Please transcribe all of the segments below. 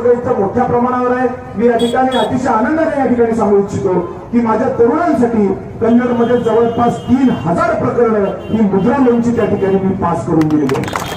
वर्ग मोठ्या प्रमाणावर आहे मी या ठिकाणी अतिशय आनंदाने या ठिकाणी सांगू इच्छितो की माझ्या तरुणांसाठी कन्नडमध्ये जवळपास तीन हजार प्रकरणं ही मुद्रा लोनची त्या ठिकाणी मी पास करून दिलेली आहे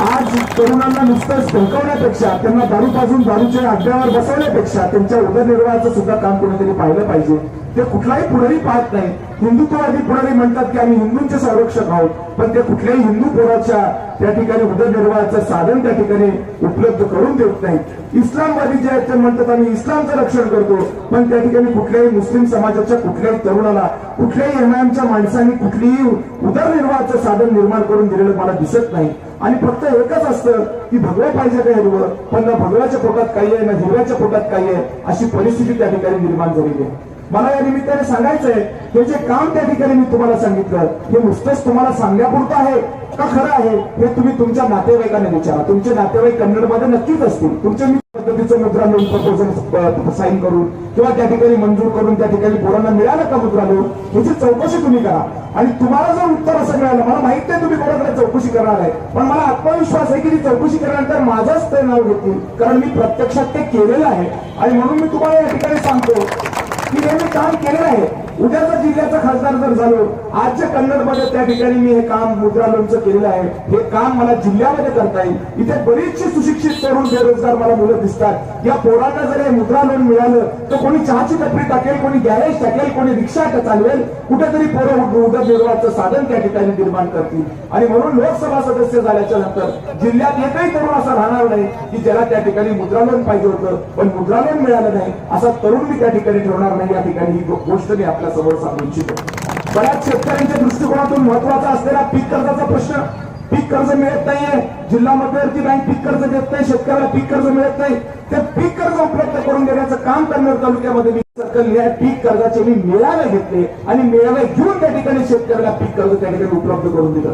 आज तरुणांना नुसतंच धमकवण्यापेक्षा त्यांना दारू पाजून दारूच्या अड्ड्यावर बसवण्यापेक्षा त्यांच्या उदरनिर्वाहाचं सुद्धा काम कोणीतरी पाहिलं पाहिजे. ते कुठलाही पुढारी पाहत नाही हिंदुत्ववादी पुढारी म्हणतात की आम्ही हिंदूंचे संरक्षक आहोत पण ते कुठल्याही हिंदू पोराच्या त्या ठिकाणी उदरनिर्वाहाचं साधन त्या ठिकाणी उपलब्ध करून देत नाही इस्लामवादी जे आहेत ते म्हणतात आम्ही इस्लामचं रक्षण करतो पण त्या ठिकाणी कुठल्याही मुस्लिम समाजाच्या कुठल्याही तरुणाला कुठल्याही एमआयएमच्या माणसांनी कुठलीही उदरनिर्वाहाचं साधन निर्माण करून दिलेलं मला दिसत नाही. आणि फक्त एकच असतं की भगवा पाहिजे का हिरवं पण ना भगवाच्या पोटात काही आहे ना हिरव्याच्या पोटात काही आहे अशी परिस्थिती त्या ठिकाणी निर्माण झालेली आहे. मला या निमित्ताने सांगायचंय हे जे काम त्या ठिकाणी मी तुम्हाला सांगितलं हे नुसतंच तुम्हाला सांगण्यापुरतं आहे का खरं आहे? हे तुम्ही तुमच्या नातेवाईकांना विचारा. तुमचे नातेवाईक कन्नडमध्ये नक्कीच असतील. तुमचे मी पद्धतीचं मुद्रा लोन प्रपोजल साईन करून किंवा त्या ठिकाणी मंजूर करून त्या ठिकाणी पोरांना मिळालं का मुद्रा लोन? याची चौकशी तुम्ही करा. आणि तुम्हाला जर उत्तर असं मिळालं मला माहीत नाही तुम्ही कोणाकडे चौकशी करणार आहे. पण मला आत्मविश्वास आहे की ती चौकशी केल्यानंतर माझंच ते नाव घेतील. कारण मी प्रत्यक्षात ते केलेलं आहे. आणि म्हणून मी तुम्हाला या ठिकाणी सांगतो की हे मी काम केलेलं आहे. उद्याचा जिल्ह्याचा खासदार जर झालो आजच्या कन्नडमध्ये त्या ठिकाणी मी हे काम मुद्रा लोनचं केलेलं आहे. हे काम मला जिल्ह्यामध्ये करता येईल. इथे बरीचशी सुशिक्षित तरुण बेरोजगार मला मुलं दिसतात. या पोरांना जर हे मुद्रा लोन मिळालं तर कोणी चहाची टपरी टाकेल कोणी गॅरेज टाकेल कोणी रिक्षा चालवेल कुठेतरी पोरं उदरनिर्वाहाचं साधन त्या ठिकाणी निर्माण करतील. आणि म्हणून लोकसभा सदस्य झाल्याच्यानंतर जिल्ह्यात एकही तरुण असा राहणार नाही की ज्याला त्या ठिकाणी मुद्रा लोन पाहिजे होतं. पण मुद्रा लोन मिळालं नाही असा तरुण मी त्या ठिकाणी ठेवणार नाही. या ठिकाणी ही गोष्ट मी आपल्यासमोर सांगू इच्छितो. बऱ्याच शेतकऱ्यांच्या दृष्टिकोनातून महत्त्वाचा असलेला पीक कर्जाचा प्रश्न पीक कर्ज मिळत नाहीये. जिल्हा मध्यवर्ती बँक पीक कर्ज देत नाही शेतकऱ्याला पीक कर्ज मिळत नाही. ते पीक कर्ज उपलब्ध करून देण्याचं काम कन्नड तालुक्यामध्ये मी सर्कल पीक कर्जाचे मी मेळावे घेतले आणि मेळावे घेऊन त्या ठिकाणी शेतकऱ्याला पीक कर्ज त्या ठिकाणी उपलब्ध करून दिलं.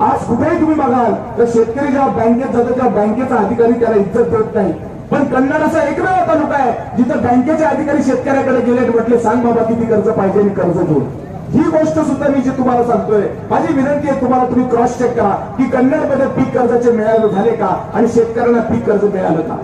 आज कुठेही तुम्ही बघाल तर शेतकरी जेव्हा बँकेत जातो तेव्हा बँकेचा अधिकारी त्याला इज्जत देत नाही पण कन्नड असा एकमेव तालुका आहे जिथं बँकेचे अधिकारी शेतकऱ्याकडे गेले म्हटले सांग बाबा किती कर्ज पाहिजे आणि कर्ज घेऊ ही गोष्ट सुद्धा मी जी तुम्हाला सांगतोय माझी विनंती आहे तुम्हाला तुम्ही क्रॉस चेक करा की कन्नडमध्ये पीक कर्जाचे मिळाले झाले का आणि शेतकऱ्यांना पीक कर्ज मिळालं का?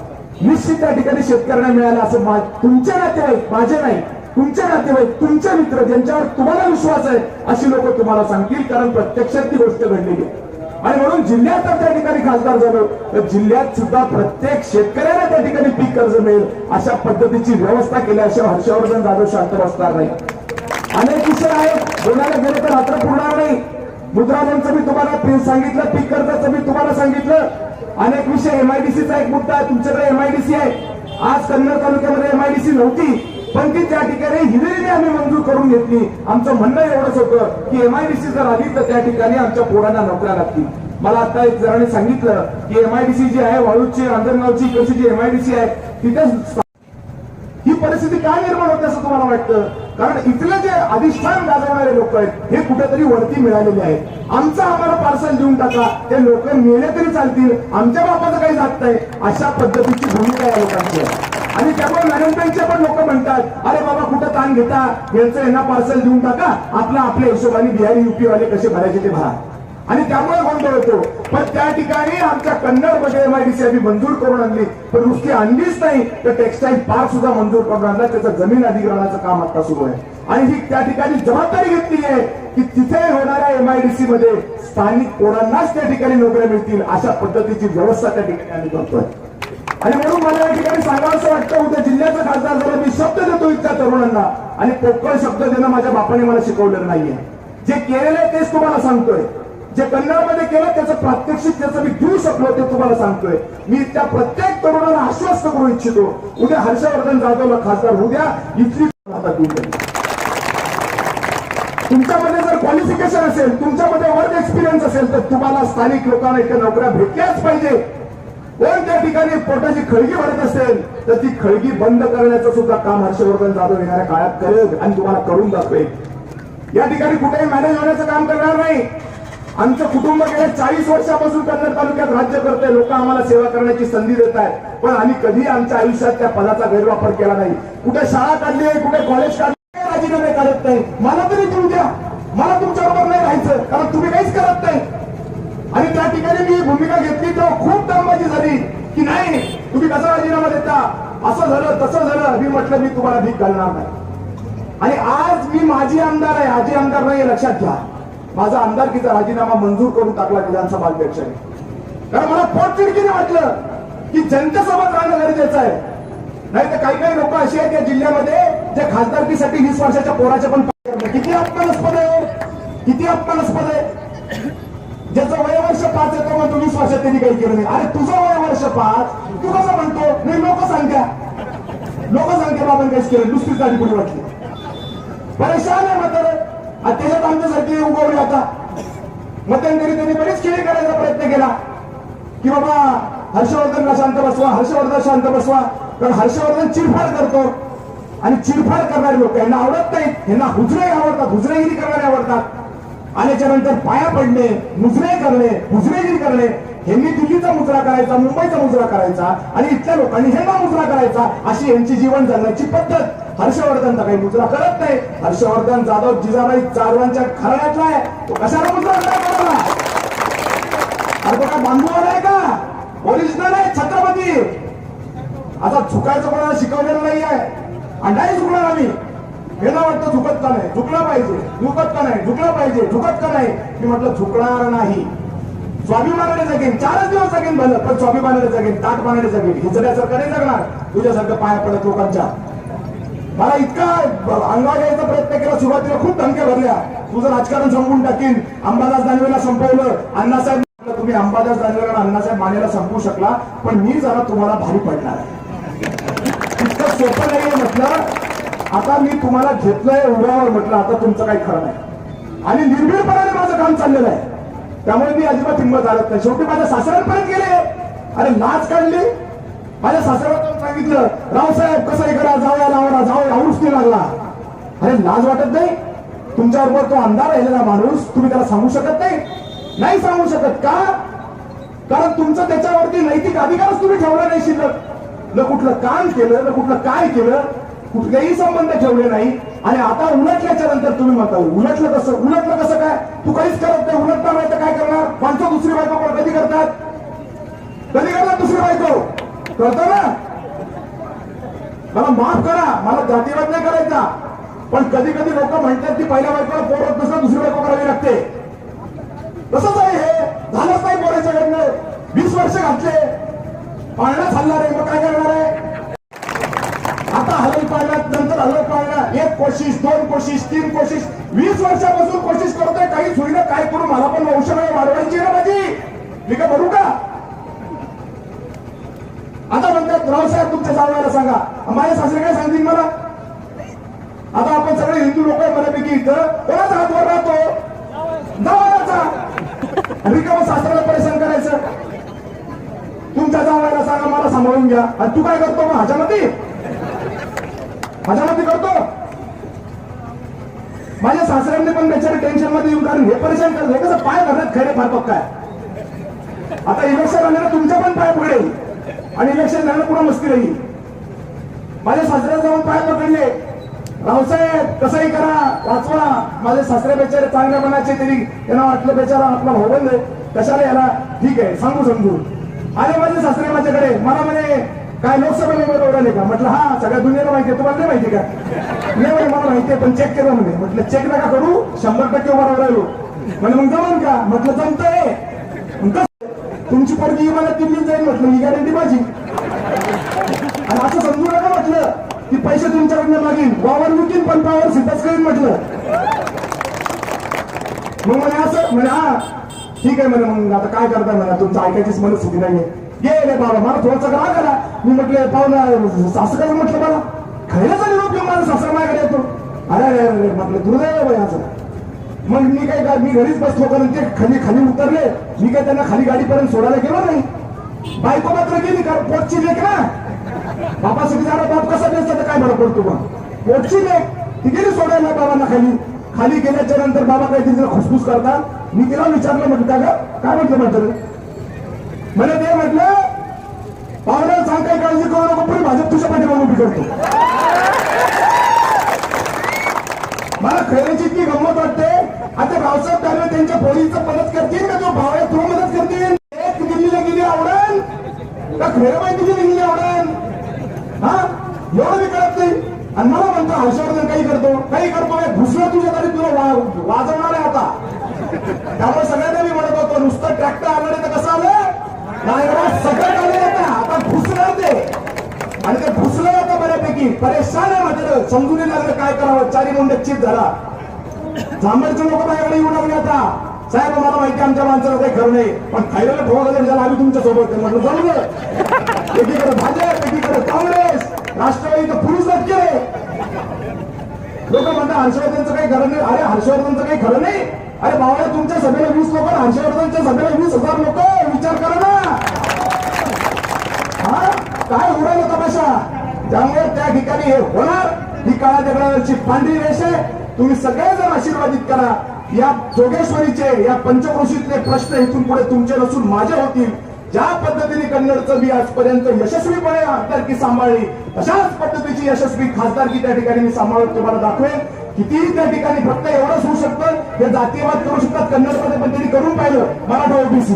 निश्चित त्या ठिकाणी शेतकऱ्यांना मिळालं असं मा- तुमचे नातेवाईक माझे नाही तुमचे नातेवाईक तुमचे मित्र ज्यांच्यावर तुम्हाला विश्वास आहे अशी लोक तुम्हाला सांगतील कारण प्रत्यक्षात ती गोष्ट घडलेली आहे. आणि म्हणून जिल्ह्यात तर त्या ठिकाणी खासदार झालो. तर जिल्ह्यात सुद्धा प्रत्येक शेतकऱ्याला त्या ठिकाणी पीक कर्ज मिळेल. अशा पद्धतीची व्यवस्था केल्याशिवाय हर्षवर्धन जाधव शांत बसणार नाही. अनेक विषय आहेत. बोलायला गेले तर रात्र पुरणार नाही. मुद्रा लोनचं मी तुम्हाला सांगितलं पीक कर्जाचं मी तुम्हाला सांगितलं. अनेक विषय एमआयडीसीचा एक मुद्दा आहे. तुमच्याकडे एमआयडीसी आहे. आज कन्नड तालुक्यामध्ये एमआयडीसी नव्हती. पण ती त्या ठिकाणी हिरिरीने आम्ही मंजूर करून घेतली. आमचं म्हणणं एवढंच होतं की एमआयडीसी जर आली तर त्या ठिकाणी आमच्या पोरांना नोकऱ्या लागतील. मला आता एक जणांनी सांगितलं की एमआयडीसी जी आहे वाळूची रांजणगावची इकडची जी एमआयडीसी आहे तिथे ही परिस्थिती काय निर्माण होते असं तुम्हाला वाटतं? कारण इथले जे अधिष्ठान गाजवणारे लोक आहेत हे कुठेतरी वरती मिळालेले आहेत. आमचं आम्हाला पार्सल देऊन टाका. ते लोक मिळले तरी चालतील. आमच्या बापाचं काही जात नाही. अशा पद्धतीची भूमिका या लोकांची आहे. आणि त्यामुळे मॅनेजमेंटचे पण लोक म्हणतात अरे बाबा कुठं ताण घेता? यांचं यांना पार्सल देऊन टाका. आपला आपल्या हिशोबाने बिहारी युपी वाले कसे भरायचे ते भरा. आणि त्यामुळे गोंधळ होतो पण त्या ठिकाणी आमच्या कन्नडमध्ये एमआयडीसी आम्ही मंजूर करून आणली. पण नुसती आणलीच नाही तर टेक्सटाईल पार्क सुद्धा मंजूर करून आणला. त्याचं जमीन अधिग्रहणाचं काम आता सुरू आहे. आणि ही त्या ठिकाणी जबाबदारी घेतली आहे की तिथे होणाऱ्या एमआयडीसी मध्ये स्थानिक पोरांनाच त्या ठिकाणी नोकऱ्या मिळतील अशा पद्धतीची व्यवस्था त्या ठिकाणी आम्ही करतोय. आणि म्हणून मला या ठिकाणी सांगावं असं वाटतं उद्या जिल्ह्याचा खासदार झाला मी शब्द देतो इतक्या तरुणांना. आणि पोकळ शब्द देणं माझ्या बापाने मला शिकवलेलं नाहीये. जे केलेलं आहे तेच तुम्हाला सांगतोय. जे कन्नडमध्ये केलं त्याचं प्रात्यक्षिक त्याचं मी घेऊ शकलो ते तुम्हाला सांगतोय. मी त्या प्रत्येक तरुणाला आश्वस्त करू इच्छितो. उद्या हर्षवर्धन जाधवला खासदार उद्या इथली तुमच्यामध्ये जर क्वालिफिकेशन असेल तुमच्यामध्ये वर्क एक्सपिरियन्स असेल तर तुम्हाला स्थानिक लोकांना इथे नोकऱ्या भेटल्याच पाहिजे. कोण त्या ठिकाणी पोटाची खळगी भरत असेल तर ती खळगी बंद करण्याचं सुद्धा काम हर्षवर्धन जाधव येणाऱ्या काळात करेल आणि तुम्हाला करून दाखवेल. या ठिकाणी कुठेही मॅनेज होण्याचं काम करणार नाही. आमचं कुटुंब गेल्या चाळीस वर्षापासून कन्नड तालुक्यात राज्य करते लोक आम्हाला सेवा करण्याची संधी देत आहेत. पण आम्ही कधी आमच्या आयुष्यात त्या पदाचा गैरवापर केला नाही. कुठे शाळा काढली आहे कुठे कॉलेज काढले राजीनामे करत नाही. मला तरी तुम्ही द्या. मला तुमच्याबरोबर नाही राहायचं कारण तुम्ही काहीच करत नाही. आणि त्या ठिकाणी मी भूमिका घेतली तेव्हा खूप दामबाजी झाली की नाही तुम्ही कसा राजीनामा असं झालं तसं झालं. मी म्हटलं मी तुम्हाला भीक घालणार नाही. आणि आज मी माझी आमदार आहे. आजी आमदार नाही लक्षात घ्या. माझा आमदारकीचा राजीनामा मंजूर करून टाकला विधानसभा अध्यक्षाने. कारण मला पोटतिडकीने वाटलं की जनतेसोबत राहणं गरजेचं आहे. नाही तर काही काही लोक अशी आहेत या जिल्ह्यामध्ये जे खासदारकीसाठी वीस वर्षाच्या पोराच्या पण किती अपमानास्पद आहे. किती अपमानास्पद आहे. ज्याचं वयवर्ष पाच येतो म्हणतो वीस वर्षात त्यांनी काही केलं नाही. अरे तुझं वयवर्ष पाच? तू कसं म्हणतो? नाही लोक सांगत्या लोक बाबांनी काहीच केलं नुसतीच गाडी पुढे वाटली. परेशान आहे म्हातारं. त्याच्यात आमच्यासारखी उगवली आता. मध्यंतरी त्यांनी बरीच खेळी करायचा प्रयत्न केला. की बाबा हर्षवर्धनला शांत बसवा हर्षवर्धन शांत बसवा. कारण हर्षवर्धन चिरफाड करतो. आणि चिरफाड करणारे लोक यांना आवडत नाहीत. यांना हुजरे आवडतात हुजरेगिरी करणारे आवडतात. आल्याच्यानंतर पाया पडणे मुजरे करणे मुजरेगिरी करणे ह्यांनी दिल्लीचा मुजरा करायचा मुंबईचा मुजरा करायचा आणि इथल्या लोकांनी ह्यांना मुजरा करायचा अशी यांची जीवन जगण्याची पद्धत. हर्षवर्धन काही मुजरा करत नाही. हर्षवर्धन जाधव जिजाबाई जाधवांच्या खराळ्यातला आहे. तो कशाला मुजरा करायला अरे तो काय बांबू आहे का? ओरिजिनल आहे छत्रपती. आता चुकायचं कोणाला शिकवलेलं नाही आहे आणि नाही चुकणार आम्ही. हे ना वाटतं झुकत का नाही? झुकलं पाहिजे. झुकत का नाही? झुकलं पाहिजे. झुकत का नाही? मी म्हटलं झुकणार नाही. स्वाभिमानाने जगेन. चारच दिवस जगेन भलं पण स्वाभिमानाने जगेन ताटमानाने जगेन. हिजड्यासारखं नाही जगणार. तुझ्यासारखं पाया पडत लोकांच्या. मला इतका अंगावर यायचा प्रयत्न केला. सुरुवातीला खूप धमक्या भरल्या. तुझं राजकारण संपवून टाकीन. अंबादास दानवेला संपवलं. अण्णासाहेब तुम्ही अंबादास दानवेला आणि अण्णासाहेब मानेला संपवू शकला पण मी जरा तुम्हाला भारी पडणार आहे. इतकं सोपं नाहीये म्हटलं. आता मी तुम्हाला घेतलंय उभ्यावर म्हटलं आता तुमचं काही खरं नाही. आणि निर्भीडपणाने माझं काम चाललेलं आहे. त्यामुळे मी अजिबात हिंमत आणत नाही. शेवटी माझ्या सासऱ्यांपर्यंत गेले. अरे लाच काढली. माझ्या सासऱ्याला सांगितलं रावसाहेब कसं करा जाऊया लावला जाऊ आवडूच नाही लागला. अरे लाज वाटत नाही? तुमच्याबरोबर तो अंधार राहिलेला माणूस तुम्ही त्याला सांगू शकत नाही? नाही सांगू शकत का? कारण तुमचं त्याच्यावरती नैतिक अधिकारच तुम्ही ठेवला नाही शिल्लक. न कुठलं काम केलं न कुठलं काय केलं कुठलेही संबंध ठेवले नाही. आणि आता उलटल्याच्या नंतर तुम्ही म्हणता उलटलं कसं? उलटलं कसं काय? तू काहीच करत नाही. उलटता नाही तर काय करणार? माणसं दुसरी बायको पण कधी करतात? कधी करतात दुसरी बायको? करतो ना? मला माफ करा. मला जातीवाद नाही करायचा. पण कधी कधी लोक म्हणतात की पहिल्या बायकोला पोर होत नसलं दुसरी बायको करावी लागते. तसंच आहे हे. झालंच नाही पोराच्याकडनं वीस वर्ष घातले. पाळणा चालणार आहे मग काय करणार आहे? आता नंतर हलल पाळणा एक कोशिश दोन कोशिश तीन कोशिश. वीस वर्षापासून कोशिश करतोय काही सुविधा काय करू मला पण वंशमय वाढवायची ना माझी. मी का भरू का? आता म्हणतात रावसाहेब तुमच्या जावयाला सांगा. माझ्या सासरे काय सांगतील मला? आता आपण सगळे हिंदू लोक बऱ्यापैकी इथं. कोणाचा हातवर राहतो? जावयाचा. रिकाम सासऱ्याला परेशान करायचं. तुमच्या जावायला सांगा मला सांभाळून घ्या. आणि तू काय करतो मग ह्याच्यामध्ये? ह्याच्यामध्ये करतो. माझ्या सासऱ्यांनी पण बेचारे टेन्शनमध्ये येऊन कारण हे परेशान करत हे कसं पाय भरण्यात खरे फार पक्का आहे. आता इलेक्शन आलं तुमचा पण पाय पकडेल आणि इलेक्शन झालं पुन्हा मस्ती राहील. माझ्या सासऱ्या जाऊन पाय पकडले. रावसाहेब कसंही करा वाचवा. माझे सासरे बेचारे चांगल्या मनाचे तरी त्यांना वाटलं बेचारा आपला भाऊबंद आहे. कशाला याला? ठीक आहे सांगू समजू आले माझे सासरे माझ्याकडे. मला म्हणे काय लोकसभेला उमेदवार आले का? म्हटलं हा सगळ्या दुनियेला माहिती आहे. तुम्हाला नाही माहिती का? नाही म्हणे मला माहिती आहे पण चेक केलं म्हणे. म्हटलं चेक नका करू शंभर टक्के उभा राहिलो. म्हणजे मग जमन का? म्हटलं जमतंय. तुमची पोरगी मला दिल्लीत जाईल म्हटलं ही गॅरंटी माझी. आणि असं समजू नका म्हटलं की पैसे तुमच्याकडनं मागीन. वावर विकीन पण पावर सिद्धच करीन म्हटलं. मग म्हणे असं? म्हणे हा. ठीक आहे म्हणे मग आता काय करता म्हणा तुमचं ऐकायचीच मनस्थिती नाहीये. ये रे बाबा मला थोडासा राग आला. मी म्हटलं पाहुणा सासकाला काय म्हटलं मला? खायला चालेल उपयोग माझा सासरा माझ्याकडे येतो. अरे अरे अरे म्हटलं दुर्दैव याचं मग मी काय का- मी घरीच बसलो कारण ते खाली खाली उतरले. मी काय त्यांना खाली गाडीपर्यंत सोडायला गेलो नाही. बायको मात्र गेली कारण पोटची लेख ना. बापासाठी जाणार बाप कसा बेसला तर काय बरं पडतो मग? पोटची लेख ती गेली सोडायला बाबांना खाली. खाली गेल्याच्यानंतर बाबा काय तिला खुसफुस करतात. मी तिला विचारलं म्हटलं का काय म्हटलं म्हटलं म्हणे ते म्हटलं पाहुण्या सांग काळजी करू नको पुढे भाजप तुझ्या पाठीमागे उभी करतो. मला खैरेची इतकी गंमत वाटते. आता भावसाहेब कारण त्यांच्या पोलीसचा मदत करतील का? तो भावाला तू मदत करतील. एक दिल्लीला गेली आवडेल का खैरेबाई तुझी दिल्ली आवडेल हा? एवढं मी करत नाही. आणि मला म्हणतो हर्षवर्धन काही करतो? काही करतो घुसला तुझ्या तरी तुला वाजवणार आहे आता. त्यामुळे सगळ्यांना मी परेशान आहे मात्र समजून लागलं काय करावं? चारी मुंडे चिप झाला. जांभळचे लोक माझ्याकडे येऊ लागले आता. साहेब मला माहिती आमच्या माणसाला काही खरं नाही. पण खायला ठोका जर झाला आम्ही तुमच्यासोबत म्हटलं बरोबर एकीकडे भाजप एकीकडे काँग्रेस. राष्ट्रवादी तर पुरुष केले लोक म्हणतात हर्षवर्धनचं काही खरं नाही. अरे हर्षवर्धनचं काही खरं नाही. अरे बाबा तुमच्या सभेला वीस लोक हर्षवर्धनच्या सभेला वीस हजार लोक. विचार करा ना. हा? काय उडायला तमाशा? त्यामुळे त्या ठिकाणी हे होणार. ही काळा दगडावरची पांढरी रेष आहे. तुम्ही सगळेजण आशीर्वादित करा. या जोगेश्वरीचे या पंचक्रोशीतले प्रश्न इथून पुढे तुमचे नसून माझे होतील. ज्या पद्धतीने कन्नडचं मी आजपर्यंत यशस्वीपणे खासदारकी सांभाळली तशाच पद्धतीची यशस्वी खासदारकी त्या ठिकाणी मी सांभाळत तुम्हाला दाखवेल कितीही त्या ठिकाणी फक्त एवढंच होऊ शकतं हे जातीयवाद करू शकतात कन्नडमध्ये पण त्यांनी करून पाहिलं. मराठा ओबीसी.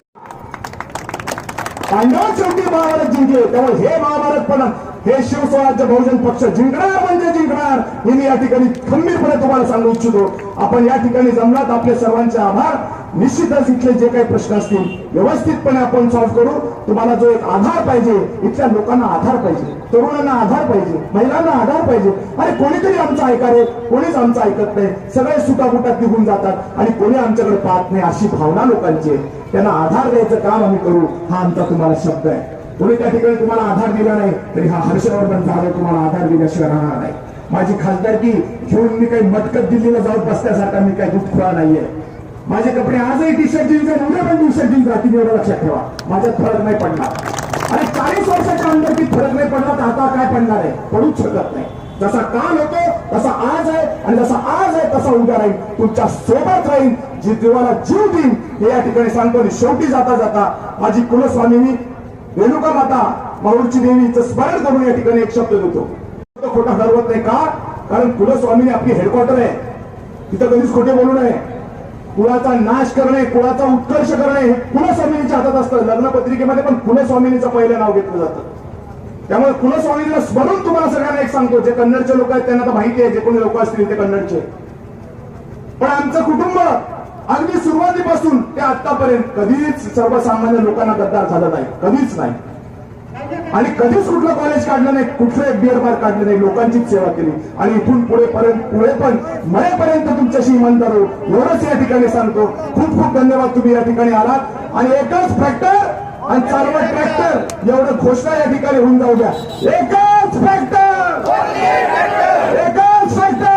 पांडव शेवटी महाभारत जिंकले. त्यामुळे हे महाभारत पण हे शिवस्वराज्य बहुजन पक्ष जिंकणार म्हणजे जिंकणार हे मी या ठिकाणी खंबीरपणे तुम्हाला सांगू इच्छितो. आपण या ठिकाणी जमलात. आपले सर्वांचे आभार. निश्चितच इथले जे काही प्रश्न असतील व्यवस्थितपणे आपण सॉल्व्ह करू. तुम्हाला जो एक आधार पाहिजे इथल्या लोकांना आधार पाहिजे तरुणांना आधार पाहिजे महिलांना आधार पाहिजे. अरे कोणीतरी आमचं ऐका रे. कोणीच आमचं ऐकत नाही. सगळे सुटाबुटात निघून जातात. आणि कोणी आमच्याकडे पाहत नाही अशी भावना लोकांची त्यांना आधार द्यायचं काम आम्ही करू. हा आमचा तुम्हाला शब्द आहे. कोणी त्या ठिकाणी तुम्हाला आधार दिला नाही तरी हा हर्षवर्धन जाधव तुम्हाला आधार दिल्याशिवाय राहणार नाही. माझी खासदारकी घेऊन मी काही मटकत दिल्लीला जाऊन बसण्यासारखा मी काही दुःखुळा नाहीये. माझे कपडे आजही टी शर्ट जीन्स आहे उद्या पण टी शर्ट जीन्स राहतील एवढं लक्षात ठेवा. माझ्यात फरक नाही पडणार. आणि चाळीस वर्षाच्या अंतर्गत फरक नाही पडला तर आता काय पडणार आहे? पडूच शकत नाही. जसा काल होतो तसा आज आहे आणि जसा आज आहे तसा उद्या राहील. तुमच्यासोबत राहील जी जीवाला जीव देईन हे या ठिकाणी सांगतो आणि शेवटी जाता जाता माझी कुलस्वामीनी रेणुका माता माऊरची देवीचं स्मरण करून या ठिकाणी एक शब्द देतो. खोटा ठरवत नाही का? कारण कुलस्वामीने आपली हेडक्वार्टर आहे. तिथं कधीच खोटे बोलू नये. कुळाचा नाश करणे कुळाचा उत्कर्ष करणे हे कुलस्वामिनीच्या हातात असतं. लग्न पत्रिकेमध्ये पण कुलस्वामिनीचं पहिलं नाव घेतलं जातं. त्यामुळे कुलस्वामीला स्मरून तुम्हाला सगळ्यांना एक सांगतो. जे कन्नडचे लोक आहेत त्यांना तर माहिती आहे जे कोणी लोक असतील ते कन्नडचे. पण आमचं कुटुंब अगदी सुरुवातीपासून ते आतापर्यंत कधीच सर्वसामान्य लोकांना गद्दार झाला नाही. कधीच नाही. आणि कधीच कुठलं कॉलेज काढलं नाही कुठलं एक बिअर बार काढलं नाही लोकांचीच सेवा केली. आणि इथून पुढे पर्यंत पुढे पण मरेपर्यंत तुमच्याशी इमानदार राहू. एवढंच या ठिकाणी सांगतो. खूप खूप धन्यवाद तुम्ही या ठिकाणी आलात. आणि एकच फॅक्टर आणि सर्व ट्रॅक्टर एवढं घोषणा या ठिकाणी होऊन जाऊ द्या. एकच फॅक्टर एकच फॅक्टर